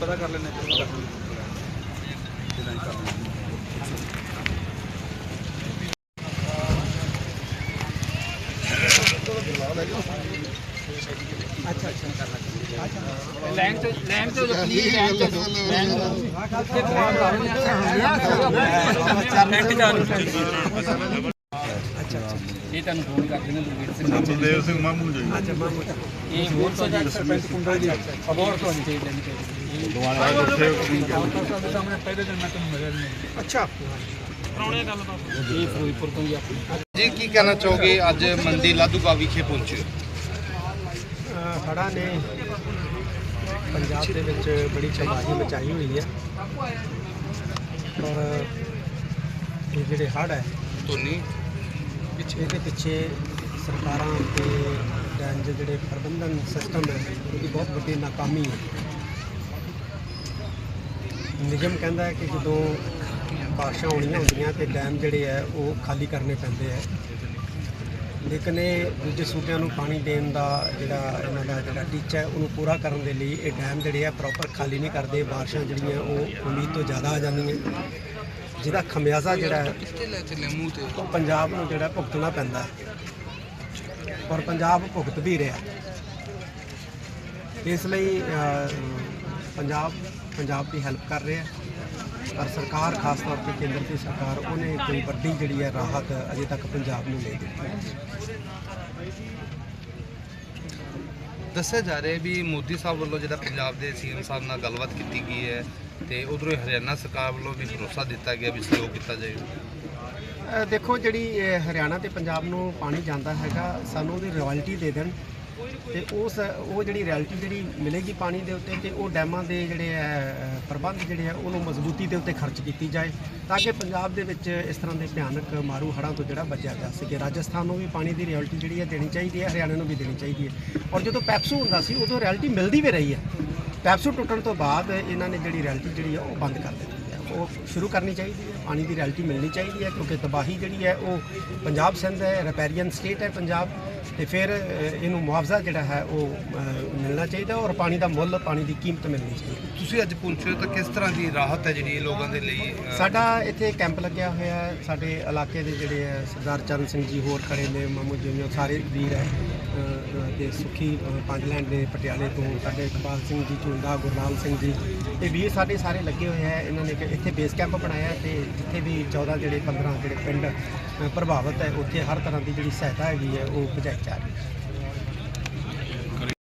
ਪਤਾ ਕਰ ਲੈਣੇ ਚਲੋ ਕਰ ਲੈਂਦੇ ਜਿੱਦਾਂ ਹੀ ਕਰ ਲੈਂਦੇ ਲੈਣ ਤੇ ਲੈਣ ਤੇ ਪਲੀਜ਼ ਲੈਣ ਤੇ ਦਿਓ ਲੈਣ ਇਹ ਤੁਹਾਨੂੰ ਫੋਨ ਕਰਦੇ ਨੇ ਗੁਰਵੀਰ ਸਿੰਘ ਜੀ। ਬਲਦੇਵ ਸਿੰਘ ਮਾਮੂ ਜੀ ਇਹ ਹੋਰ ਤੋਂ ਜੀ ਸਰਪੰਚ ਕੁੰਡਾ ਜੀ ਹੋਰ ਤੋਂ ਜੀ ਤੇ ਲੈਣੀ ਚਾਹੀਦੀ ਸਾਹਮਣੇ ਪਹਿਲੇ ਦਿਨ ਮੈਂ ਤੁਹਾਨੂੰ ਮਿਲਿਆ ਨਹੀਂ। ਅੱਛਾ। ਪੁਰਾਣੇ ਗੱਲ ਬਾਤ ਇਹ ਫਿਰੋਜ਼ਪੁਰ ਤੋਂ ਹੀ ਆਪਣੀ ਜੀ ਕੀ ਕਹਿਣਾ ਚਾਹੋਗੇ? ਅੱਜ ਮੰਡੀ ਲਾਧੂਕਾ ਵਿਖੇ ਪਹੁੰਚੇ ਹੜ੍ਹਾਂ ਨੇ। ਪੰਜਾਬ ਦੇ ਵਿੱਚ ਬੜੀ ਤਬਾਹੀ ਮਚਾਈ ਹੋਈ ਹੈ। ਔਰ ਇਹ ਜਿਹੜੇ ਹੜ੍ਹ ਹੈ ਧੋਨੀ। ਇਹਦੇ ਪਿੱਛੇ ਸਰਕਾਰਾਂ ਤੇ ਦੇ ਜਿਹੜੇ ਪ੍ਰਬੰਧਨ ਸਿਸਟਮ ਹੈ ਉਹਦੀ ਬਹੁਤ ਵੱਡੀ ਨਾਕਾਮੀ ਹੈ। ਨਿਗਮ ਕਹਿੰਦਾ ਹੈ ਕਿ ਜਦੋਂ ਬਾਰਿਸ਼ਾਂ ਹੋਣੀਆਂ ਹੁੰਦੀਆਂ ਤੇ ਡੈਮ ਜਿਹੜੇ ਹੈ ਉਹ ਖਾਲੀ ਕਰਨੇ ਪੈਂਦੇ ਹੈ। ਲੇਕਿਨ ਇਹ ਦੂਜੇ ਸੂਬਿਆਂ ਨੂੰ ਪਾਣੀ ਦੇਣ ਦਾ ਜਿਹੜਾ ਇਹਨਾਂ ਦਾ ਜਿਹੜਾ ਟੀਚਾ ਹੈ, ਉਹਨੂੰ ਪੂਰਾ ਕਰਨ ਦੇ ਲਈ ਇਹ ਡੈਮ ਜਿਹੜੇ ਆ ਪ੍ਰੋਪਰ ਖਾਲੀ ਨਹੀਂ ਕਰਦੇ। ਬਾਰਿਸ਼ਾਂ ਜਿਹੜੀਆਂ ਉਹ ਉਮੀਦ ਤੋਂ ਜ਼ਿਆਦਾ ਆ ਜਾਂਦੀਆਂ। ਜਿਹਦਾ ਖਮਿਆਜ਼ਾ ਜਿਹੜਾ ਉਹ ਪੰਜਾਬ ਨੂੰ ਜਿਹੜਾ ਭੁਗਤਣਾ ਪੈਂਦਾ ਹੈ। ਔਰ ਪੰਜਾਬ ਭੁਗਤ ਵੀ ਰਿਹਾ ਇਸ ਲਈ ਪੰਜਾਬ ਪੰਜਾਬ ਦੀ ਹੈਲਪ ਕਰ ਰਿਹਾ ਪਰ ਸਰਕਾਰ ਖਾਸ ਤੌਰ ਤੇ ਕੇਂਦਰ ਦੀ ਸਰਕਾਰ ਉਹਨੇ ਕੋਈ ਵੱਡੀ ਜਿਹੜੀ ਹੈ ਰਾਹਤ ਅਜੇ ਤੱਕ ਪੰਜਾਬ ਨੂੰ ਨਹੀਂ ਦਿੱਤੀ। ਦੱਸਿਆ ਜਾ ਰਿਹਾ ਵੀ ਮੋਦੀ ਸਾਹਿਬ ਵੱਲੋਂ ਜਿਹੜਾ ਪੰਜਾਬ ਦੇ ਸੀਐਮ ਸਾਹਿਬ ਨਾਲ ਗੱਲਬਾਤ ਕੀਤੀ ਗਈ ਹੈ ਤੇ ਉਧਰੋਂ ਹਰਿਆਣਾ ਸਰਕਾਰ ਵੱਲੋਂ ਵੀ ਭਰੋਸਾ ਦਿੱਤਾ ਗਿਆ ਵੀ ਸਹਿਯੋਗ ਕੀਤਾ ਜਾਏਗਾ ਅ, ਦੇਖੋ ਜਿਹੜੀ ਹਰਿਆਣਾ ਤੇ ਪੰਜਾਬ ਨੂੰ ਪਾਣੀ ਜਾਂਦਾ ਹੈਗਾ ਸਾਨੂੰ ਉਹਦੀ ਰਾਇਲਟੀ ਦੇ ਦੇਣ। ਤੇ ਉਸ, ਉਹ ਜਿਹੜੀ ਰਾਇਲਟੀ ਜਿਹੜੀ ਮਿਲੇਗੀ ਪਾਣੀ ਦੇ ਉੱਤੇ ਤੇ ਉਹ ਡੈਮਾਂ ਦੇ ਜਿਹੜੇ ਹੈ ਪ੍ਰਬੰਧ ਜਿਹੜੇ ਆ ਉਹਨੂੰ ਮਜ਼ਬੂਤੀ ਦੇ ਉੱਤੇ ਖਰਚ ਕੀਤੀ ਜਾਏ ਤਾਂ ਕਿ ਪੰਜਾਬ ਦੇ ਵਿੱਚ ਇਸ ਤਰ੍ਹਾਂ ਦੇ ਭਿਆਨਕ ਮਾਰੂ ਹੜ੍ਹਾਂ ਤੋਂ ਜਿਹੜਾ ਬਚਿਆ ਜਾ ਸਕੇ। ਰਾਜਸਥਾਨ ਨੂੰ ਵੀ ਪਾਣੀ ਦੀ ਰਾਇਲਟੀ ਜਿਹੜੀ ਹੈ ਦੇਣੀ ਚਾਹੀਦੀ ਹੈ ਹਰਿਆਣਾ ਨੂੰ ਵੀ ਦੇਣੀ ਚਾਹੀਦੀ ਹੈ ਔਰ ਜਦੋਂ ਪੈਪਸੂ ਹੁੰਦਾ ਸੀ, ਉਦੋਂ ਰਾਇਲਟੀ ਮਿਲਦੀ ਵੀ ਰਹੀ ਹੈ ਪੈਪਸੂ ਟੁੱਟਣ ਤੋਂ ਬਾਅਦ ਇਹਨਾਂ ਨੇ ਜਿਹੜੀ ਰਾਇਲਟੀ ਜਿਹੜੀ ਹੈ ਉਹ ਬੰਦ ਕਰ ਦਿੱਤੀ ਹੈ ਉਹ ਸ਼ੁਰੂ ਕਰਨੀ ਚਾਹੀਦੀ ਹੈ ਪਾਣੀ ਦੀ ਰਾਇਲਟੀ ਮਿਲਣੀ ਚਾਹੀਦੀ ਹੈ ਕਿਉਂਕਿ ਤਬਾਹੀ ਜਿਹੜੀ ਹੈ ਉਹ ਪੰਜਾਬ ਸਿੰਧ ਹੈ ਰਪੈਰੀਅਨ ਸਟੇਟ ਹੈ ਪੰਜਾਬ। ਤੇ ਫਿਰ ਇਹਨੂੰ ਮੁਆਵਜ਼ਾ ਜਿਹੜਾ ਹੈ ਉਹ ਮਿਲਣਾ ਚਾਹੀਦਾ ਔਰ ਪਾਣੀ ਦਾ ਮੁੱਲ ਪਾਣੀ ਦੀ ਕੀਮਤ ਮਿਲਣੀ ਚਾਹੀਦੀ। ਤੁਸੀਂ ਅੱਜ ਪਹੁੰਚੇ ਤਾਂ ਕਿਸ ਤਰ੍ਹਾਂ ਦੀ ਰਾਹਤ ਹੈ ਜਿਹੜੀ ਲੋਕਾਂ ਦੇ ਲਈ ਸਾਡਾ ਇੱਥੇ ਕੈਂਪ ਲੱਗਿਆ ਹੋਇਆ ਹੈ। ਸਾਡੇ ਇਲਾਕੇ ਦੇ ਜਿਹੜੇ ਹੈ ਸਰਦਾਰ ਚਰਨ ਸਿੰਘ ਜੀ ਹੋਰ ਖੜੇ ਨੇ ਮਾਮੂ ਜੀ ਸਾਰੇ ਵੀਰ ਹੈ। ਤੇ ਸੁਖੀ ਪੰਜਲੈਂਡ ਦੇ ਪਟਿਆਲੇ ਤੋਂ ਸਾਡੇ ਇਕਬਾਲ ਸਿੰਘ ਜੀ ਚੁੰਦਾ ਗੁਰਨਾਮ ਸਿੰਘ ਜੀ। ਇਹ ਵੀਰ ਸਾਡੇ ਸਾਰੇ ਲੱਗੇ ਹੋਏ ਆ, ਇਹਨਾਂ ਨੇ ਇੱਥੇ ਬੇਸ ਕੈਂਪ ਬਣਾਇਆ ਤੇ ਜਿੱਥੇ ਵੀ 14 ਜਿਹੜੇ 15 ਜਿਹੜੇ ਪਿੰਡ ਪ੍ਰਭਾਵਿਤ ਹੈ, ਉੱਥੇ ਹਰ ਤਰ੍ਹਾਂ ਦੀ ਜਿਹੜੀ ਸਹਾਇਤਾ ਹੈਗੀ ਹੈ, ਉਹ ਪਹੁੰਚਾਈ ਜਾ ਰਹੀ ਹੈ।